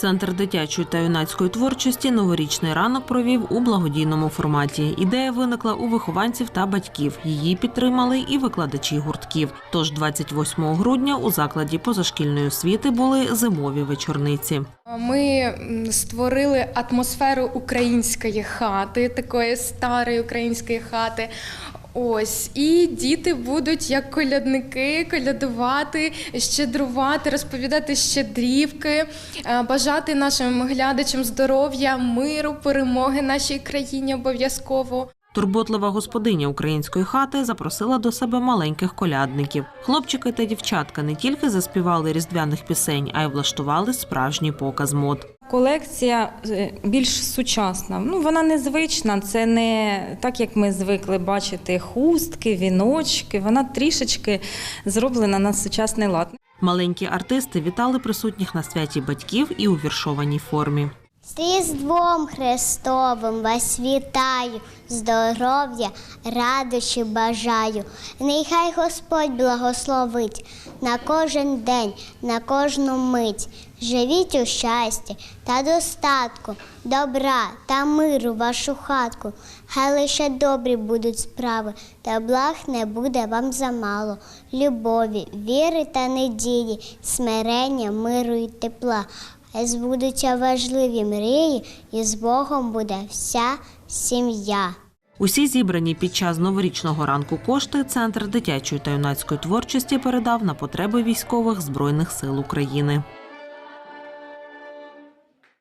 Центр дитячої та юнацької творчості новорічний ранок провів у благодійному форматі. Ідея виникла у вихованців та батьків. Її підтримали і викладачі гуртків. Тож 28 грудня у закладі позашкільної освіти були зимові вечорниці. Ми створили атмосферу української хати, такої старої української хати. Ось і діти будуть як колядники колядувати, щедрувати, розповідати щедрівки, е, бажати нашим глядачам здоров'я, миру, перемоги нашій країні обов'язково. Турботлива господиня української хати запросила до себе маленьких колядників. Хлопчики та дівчатка не тільки заспівали різдвяних пісень, а й влаштували справжній показ мод. Колекція е, більш сучасна. Ну вона незвична. Це не так, як ми звикли бачити хустки, віночки. Вона трішечки зроблена на сучасний лад. Маленькі артисти вітали присутніх на святі батьків і у віршованій формі. З Різдвом Христовим вас вітаю, здоров'я, радощі бажаю. Нехай Господь благословить на кожен день, на кожну мить. Живіть у щасті та достатку, добра та миру вашу хатку. Хай лише добрі будуть справи, та благ не буде вам замало. Любові, віри та надії, смирення, миру і тепла. Збудуться важливі мрії, і з Богом буде вся сім'я. Усі зібрані під час новорічного ранку кошти Центр дитячої та юнацької творчості передав на потреби військових збройних сил України.